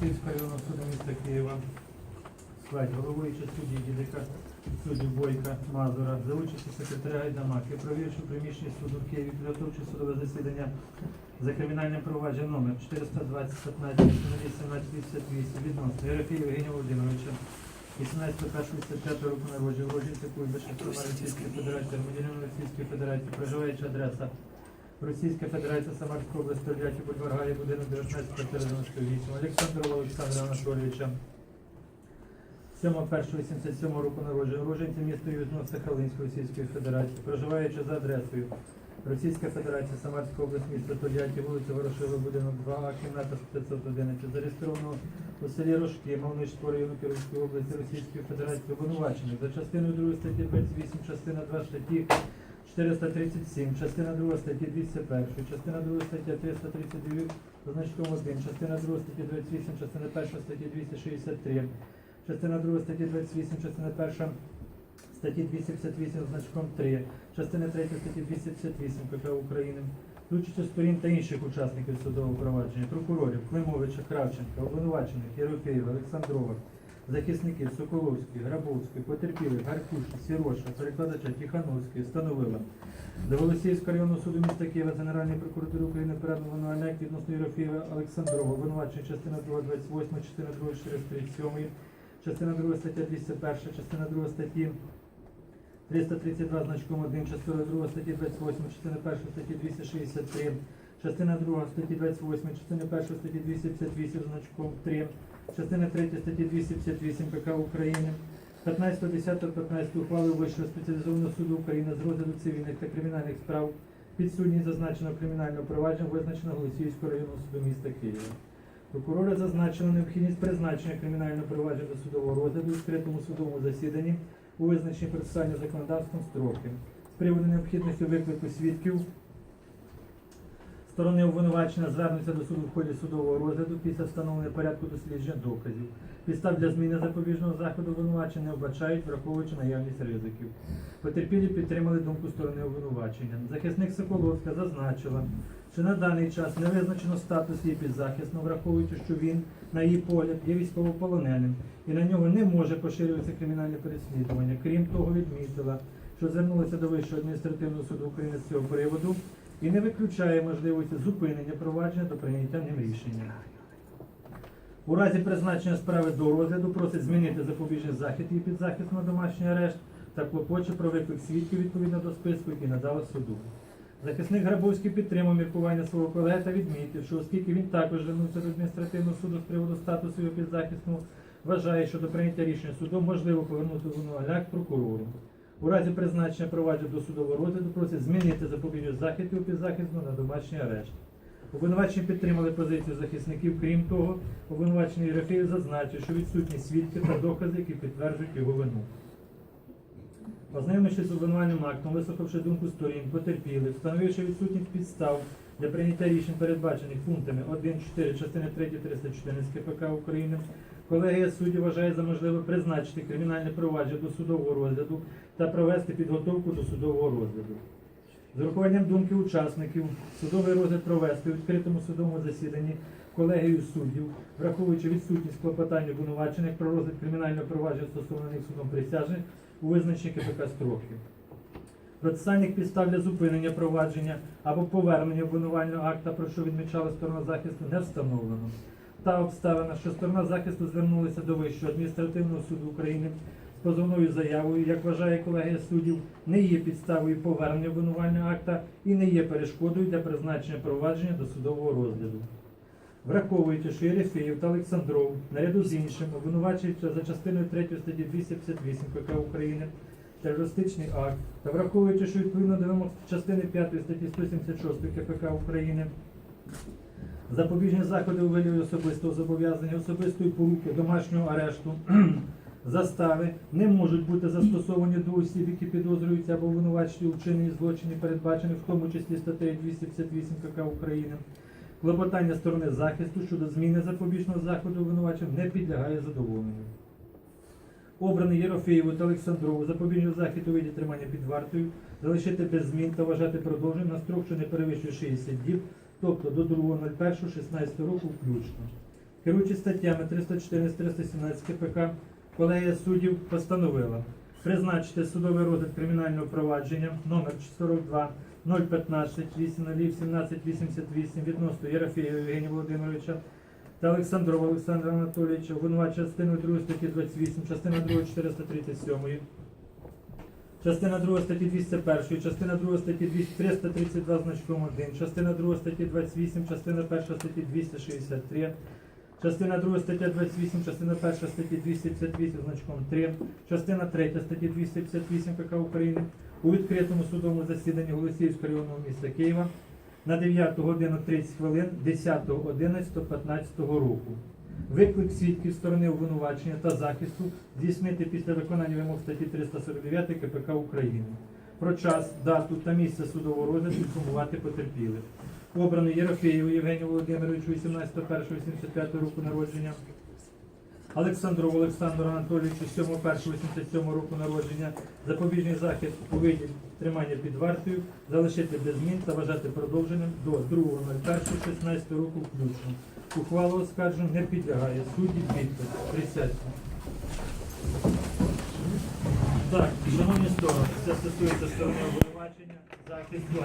Голосіївського районного суду міста Києва. Складь головуючи судді Дідика, судді Бойка, Мазура, за участі секретаря Гайдамаки, провівши приміщення суду в Києві, підготовчи судове засідання за кримінальним провадженням номер 420 15 18 58 відносно Єрофія Євгенія Володимировича, 18.1.65 року народження, Сама Російської Федерації, громадянина Російської Федерації, проживаюча адреса Російська Федерація, Самарська область, Тольятті, Бульвар Гая, будинок 19 квартира 98, Олександрова Олександра Анатолійовича, 7.1.87 року народження, уроженця міста Южного Сахалинської Російської Федерації, проживаючи за адресою Російська Федерація, Самарська область, місто Тольятті, вулиця Ворошилова, будинок 2А, кімната 511, зареєстровано у селі Рожки, Малничського району Київської області Російської Федерації, обвинувачених за частиною 2 статті 28, частина 2 статті 437, частина 2 статті 201, частина 2 статті 332, значком 1, частина 2 статті 28, частина 1 статті 263, частина 2 статті 28, частина 1 статті 258 значком 3, частина 3 статті 258 КП України, включити сторін та інших учасників судового провадження, прокурорів, Климовича, Кравченка, обвинувачених, Єрофеєва, Олександрова, захисників Соколовської, Грабовської, потерпілих, Гаркуші, Сіроша, перекладача Тихановської встановила до Голосіївського районного суду міста Києва Генеральної прокуратури України передано на відносно Єрофєєва Олександрова, обвинувачення частина 2, 28, частина 2, 437, частина 2 стаття 201, частина 2 статті 332 значком 1, частина 2 статті 28, частина 1 статті 263, частина 2 статті 28, частина 1 статті 258 значком 3, частина 3 статті 258 КК України, 15.10.15 ухвали Вищого спеціалізованого суду України з розгляду цивільних та кримінальних справ підсудність зазначеного кримінального провадження визначено Голосіївського районного суду міста Києва. Прокурори зазначили необхідність призначення кримінального провадження до судового розгляду у відкритому судовому засіданні у визначенні процесуальним законодавством строки. З приводу необхідності виклику свідків сторони обвинувачення звернуться до суду в ході судового розгляду після встановлення порядку дослідження доказів. Підстав для зміни запобіжного заходу обвинувачення не вбачають, враховуючи наявність ризиків. Потерпілі підтримали думку сторони обвинувачення. Захисник Соколовська зазначила, що на даний час не визначено статус її підзахисного, враховуючи, що він, на її погляд, є військовополоненим і на нього не може поширюватися кримінальне переслідування. Крім того, відмітила, що звернулася до Вищого адміністративного суду України з цього приводу і не виключає можливості зупинення провадження до прийняття ним рішення. У разі призначення справи до розгляду просить змінити запобіжний захід і підзахист на домашній арешт та клопоче про виклик свідків відповідно до списку, який надала суду. Захисник Грабовський підтримав міркування свого колеги та відмітив, що оскільки він також звернувся до адміністративного суду з приводу статусу його підзахисного, вважає, що до прийняття рішення суду можливо повернути винуватця прокурору. У разі призначення провадження до судового розгляду просить змінити запобіжний захід і підзахисного на домашній арешт. Обвинувачені підтримали позицію захисників. Крім того, обвинувачений Єрофеєв зазначив, що відсутні свідки та докази, які підтверджують його вину. Ознайомившись з обвинувальним актом, вислухавши думку сторін, потерпілих, встановивши відсутність підстав для прийняття рішень, передбачених пунктами 1.4 частини 3 314 КПК України, колегія суддів вважає за можливе призначити кримінальне провадження до судового розгляду та провести підготовку до судового розгляду. З урахуванням думки учасників судовий розгляд провести у відкритому судовому засіданні колегією суддів, враховуючи відсутність клопотання обвинувачених про розгляд кримінального провадження стосовно них судом присяжних у визначенні КПК строків. Процесуальних підстав для зупинення провадження або повернення обвинувального акта, про що відмічала сторона захисту, не встановлено. Та обставина, що сторона захисту звернулася до Вищого адміністративного суду України з позовною заявою, як вважає колегія суддів, не є підставою повернення обвинувального акта і не є перешкодою для призначення провадження до судового розгляду. Враховуючи, що Єрефєєв та Олександров, наряду з іншим, обвинувачуються за частиною 3 статті 258 КК України терористичний акт, та враховуючи, що відповідно до вимог частини 5 статті 176 КПК України запобіжні заходи у особистого зобов'язання, особистої поруки, домашнього арешту, застави не можуть бути застосовані до осіб, які підозрюються або обвинувачені у вчиненні злочинів, передбачених в тому числі статтею 258 КК України. Клопотання сторони захисту щодо зміни запобіжного заходу обвинуваченням не підлягає задоволенню. Обраний Єрофеєву та Олександрову запобіжний захід у виді тримання під вартою залишити без змін та вважати продовженим на строк, що не перевищує 60 діб, тобто до 2.01.16 року включно. Керуючи статтями 314-317 КПК, колегія суддів постановила призначити судовий розгляд кримінального провадження номер 42 015 17 88 відносно Єрофєєва Євгенія Володимировича та Олександрова Олександра Анатолійовича, обвинувачення частиною 2 статті 28, частина 2 437, частина 2 статті 201, частина 2 статті 200 332 значком 1, частина 2 статті 28, частина 1 статті 263, частина 2 стаття 28, частина 1 статті 258 значком 3, частина 3 статті 258 КК України у відкритому судовому засіданні Голосіївського районного міста Києва на 9 годину 30 хвилин 10.11.15 року. Виклик свідків сторони обвинувачення та захисту здійснити після виконання вимог статті 349 КПК України. Про час, дату та місце судового розгляду інформувати потерпілих. Обраний Єрофеєву Євгенію Володимировичу 18.01.85 року народження. Олександру Олександру Анатолійовичу 7.1.87 року народження, запобіжний захід у виді тримання під вартою, залишити без змін та вважати продовженим до 2.01.16 року включно. Ухвала оскарження не підлягає. Судді підпис. Присядьте. Так, шановні сторони, це стосується сторони обвинувачення, захисту.